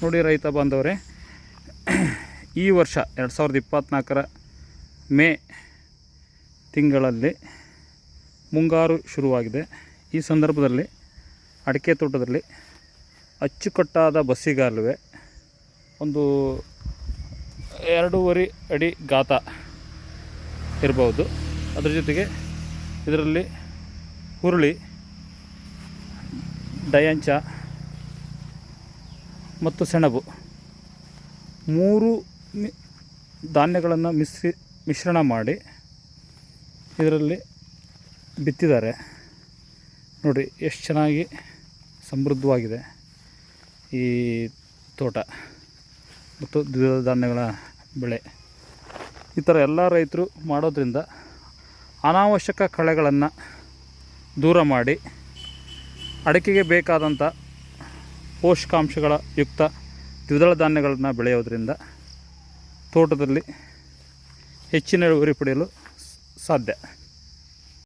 ನೋಡಿ ರೈತ ಬಾಂಧವರೇ, ಈ ವರ್ಷ ಎರಡು ಸಾವಿರದ ಇಪ್ಪತ್ತ್ನಾಲ್ಕರ ಮೇ ತಿಂಗಳಲ್ಲಿ ಮುಂಗಾರು ಶುರುವಾಗಿದೆ. ಈ ಸಂದರ್ಭದಲ್ಲಿ, ಅಡಿಕೆ ತೋಟದಲ್ಲಿ ಅಚ್ಚುಕಟ್ಟಾದ ಬಸ್ಸಿಗಾಲುವೆ, ಒಂದು ಎರಡೂವರೆ ಅಡಿ ಗಾತ ಇರ್ಬೋದು ಅದ್ರ ಜೊತೆಗೆ ಇದರಲ್ಲಿ ಹುರುಳಿ, ಡಯಾಂಚ ಮತ್ತು ಸೆಣಬು. ಮೂರು ಮಿ ಧಾನ್ಯಗಳನ್ನು ಮಿಶ್ರಿ ಮಿಶ್ರಣ ಮಾಡಿ ಇದರಲ್ಲಿ ಬಿತ್ತಿದ್ದಾರೆ. ನೋಡಿ ಎಷ್ಟು ಚೆನ್ನಾಗಿ ಸಮೃದ್ಧವಾಗಿದೆ ಈ ತೋಟ ಮತ್ತು ದ್ವಿದಳ ಧಾನ್ಯಗಳ ಬೆಳೆ. ಈ ಥರ ಎಲ್ಲ ರೈತರು ಮಾಡೋದ್ರಿಂದ ಅನಾವಶ್ಯಕ ಕಳೆಗಳನ್ನು ದೂರ ಮಾಡಿ ಅಡಿಕೆಗೆ ಬೇಕಾದಂಥ ಪೋಷಕಾಂಶಗಳ ಯುಕ್ತ ದ್ವಿದಳ ಧಾನ್ಯಗಳನ್ನು ಬೆಳೆಯೋದರಿಂದ ತೋಟದಲ್ಲಿ ಹೆಚ್ಚಿನ ಇಳುವರಿ ಪಡೆಯಲು ಸಾಧ್ಯ.